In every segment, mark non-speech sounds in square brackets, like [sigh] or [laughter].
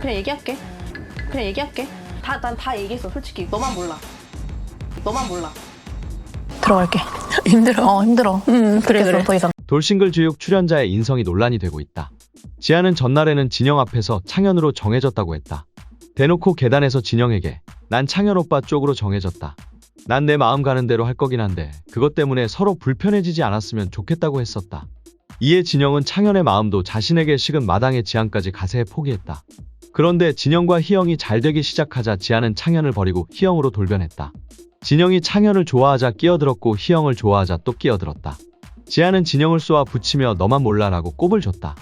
그냥 얘기할게. 그냥 얘기할게. 다, 난 다 얘기했어, 솔직히. 너만 몰라. 너만 몰라. 들어갈게. [laughs] 힘들어. 어, 힘들어. 음, 그래, 그래. 더 이상. 돌싱글 주육 출연자의 인성이 논란이 되고 있다. 지아는 전날에는 진영 앞에서 창현으로 정해졌다고 했다. 대놓고 계단에서 진영에게 난 창현 오빠 쪽으로 정해졌다. 난 내 마음 가는 대로 할 거긴 한데 그것 때문에 서로 불편해지지 않았으면 좋겠다고 했었다. 이에 진영은 창현의 마음도 자신에게 식은 마당의 지안까지 가세해 포기했다. 그런데 진영과 희영이 잘 되기 시작하자 지아는 창현을 버리고 희영으로 돌변했다. 진영이 창현을 좋아하자 끼어들었고 희영을 좋아하자 또 끼어들었다. 지아는 진영을 쏘아 붙이며 너만 몰라라고 꼽을 줬다.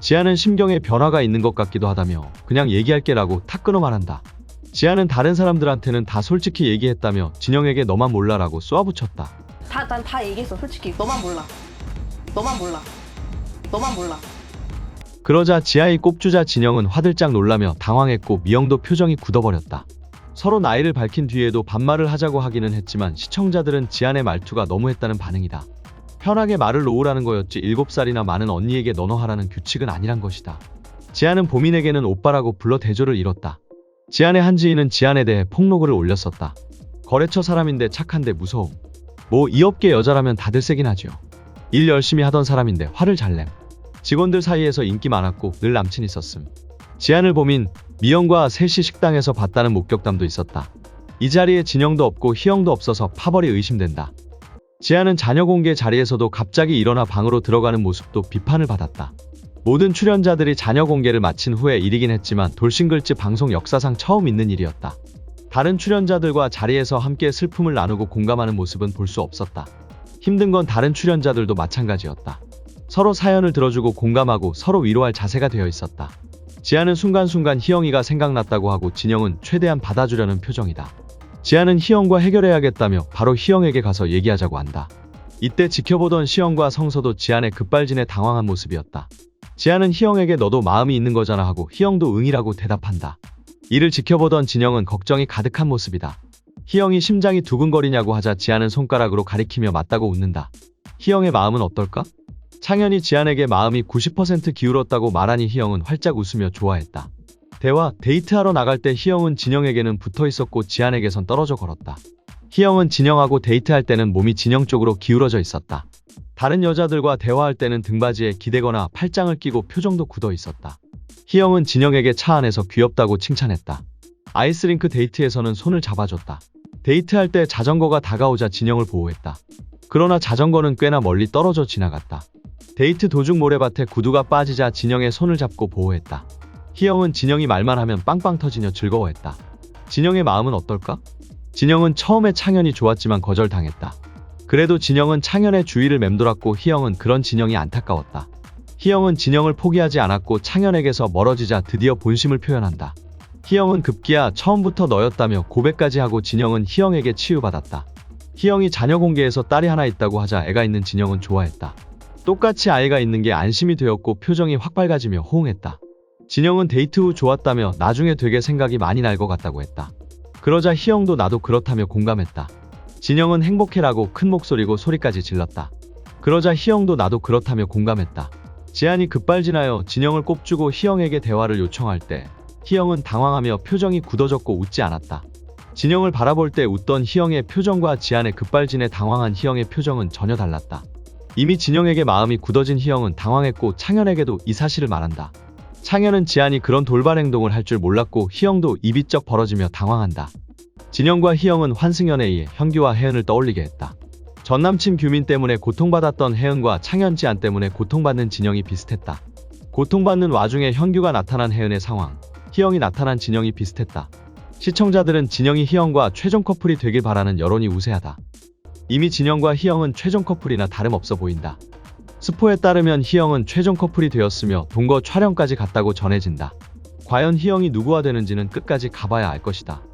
지아는 심경에 변화가 있는 것 같기도 하다며 그냥 얘기할게라고 탁 끊어 말한다. 지아는 다른 사람들한테는 다 솔직히 얘기했다며 진영에게 너만 몰라라고 쏘아붙였다. 다, 난 다 얘기했어, 솔직히. 너만 몰라. 너만 몰라. 너만 몰라. 그러자 지아의 꼽주자 진영은 화들짝 놀라며 당황했고 미영도 표정이 굳어버렸다. 서로 나이를 밝힌 뒤에도 반말을 하자고 하기는 했지만 시청자들은 지안의 말투가 너무했다는 반응이다. 편하게 말을 놓으라는 거였지 7살이나 많은 언니에게 너너 하라는 규칙은 아니란 것이다. 지안은 보민에게는 오빠라고 불러 대조를 이뤘다. 지안의 한지인은 지안에 대해 폭로글을 올렸었다. 거래처 사람인데 착한데 무서움. 뭐 이 업계 여자라면 다들 세긴 하죠. 일 열심히 하던 사람인데 화를 잘 냄. 직원들 사이에서 인기 많았고 늘 남친 있었음. 지안을 보민, 미영과 셋이 식당에서 봤다는 목격담도 있었다. 이 자리에 진영도 없고 희영도 없어서 파벌이 의심된다. 지안은 자녀 공개 자리에서도 갑자기 일어나 방으로 들어가는 모습도 비판을 받았다. 모든 출연자들이 자녀 공개를 마친 후에 일이긴 했지만 돌싱글즈 방송 역사상 처음 있는 일이었다. 다른 출연자들과 자리에서 함께 슬픔을 나누고 공감하는 모습은 볼 수 없었다. 힘든 건 다른 출연자들도 마찬가지였다. 서로 사연을 들어주고 공감하고 서로 위로할 자세가 되어 있었다. 지아는 순간순간 희영이가 생각났다고 하고 진영은 최대한 받아주려는 표정이다. 지아는 희영과 해결해야겠다며 바로 희영에게 가서 얘기하자고 한다. 이때 지켜보던 시영과 성서도 지안의 급발진에 당황한 모습이었다. 지안은 희영에게 너도 마음이 있는 거잖아 하고 희영도 응이라고 대답한다. 이를 지켜보던 진영은 걱정이 가득한 모습이다. 희영이 심장이 두근거리냐고 하자 지안은 손가락으로 가리키며 맞다고 웃는다. 희영의 마음은 어떨까? 창현이 지안에게 마음이 90% 기울었다고 말하니 희영은 활짝 웃으며 좋아했다. 대화, 데이트하러 나갈 때 희영은 진영에게는 붙어 있었고 지안에게선 떨어져 걸었다. 희영은 진영하고 데이트할 때는 몸이 진영 쪽으로 기울어져 있었다. 다른 여자들과 대화할 때는 등받이에 기대거나 팔짱을 끼고 표정도 굳어 있었다. 희영은 진영에게 차 안에서 귀엽다고 칭찬했다. 아이스링크 데이트에서는 손을 잡아줬다. 데이트할 때 자전거가 다가오자 진영을 보호했다. 그러나 자전거는 꽤나 멀리 떨어져 지나갔다. 데이트 도중 모래밭에 구두가 빠지자 진영의 손을 잡고 보호했다. 희영은 진영이 말만 하면 빵빵 터지며 즐거워했다. 진영의 마음은 어떨까? 진영은 처음에 창현이 좋았지만 거절당했다. 그래도 진영은 창현의 주위를 맴돌았고 희영은 그런 진영이 안타까웠다. 희영은 진영을 포기하지 않았고 창현에게서 멀어지자 드디어 본심을 표현한다. 희영은 급기야 처음부터 너였다며 고백까지 하고 진영은 희영에게 치유받았다. 희영이 자녀 공개에서 딸이 하나 있다고 하자 애가 있는 진영은 좋아했다. 똑같이 아이가 있는 게 안심이 되었고 표정이 확 밝아지며 호응했다. 진영은 데이트 후 좋았다며 나중에 되게 생각이 많이 날 것 같다고 했다. 그러자 희영도 나도 그렇다며 공감했다. 진영은 행복해라고 큰 목소리고 소리까지 질렀다. 그러자 희영도 나도 그렇다며 공감했다. 지안이 급발진하여 진영을 꼽주고 희영에게 대화를 요청할 때 희영은 당황하며 표정이 굳어졌고 웃지 않았다. 진영을 바라볼 때 웃던 희영의 표정과 지안의 급발진에 당황한 희영의 표정은 전혀 달랐다. 이미 진영에게 마음이 굳어진 희영은 당황했고 창현에게도 이 사실을 말한다. 창현은 지안이 그런 돌발 행동을 할 줄 몰랐고 희영도 입이 쩍 벌어지며 당황한다. 진영과 희영은 환승연에 의해 현규와 혜은을 떠올리게 했다. 전남친 규민 때문에 고통받았던 혜은과 창현 지안 때문에 고통받는 진영이 비슷했다. 고통받는 와중에 현규가 나타난 혜은의 상황, 희영이 나타난 진영이 비슷했다. 시청자들은 진영이 희영과 최종 커플이 되길 바라는 여론이 우세하다. 이미 진영과 희영은 최종 커플이나 다름없어 보인다. 스포에 따르면 희영은 최종 커플이 되었으며 동거 촬영까지 갔다고 전해진다. 과연 희영이 누구와 되는지는 끝까지 가봐야 알 것이다.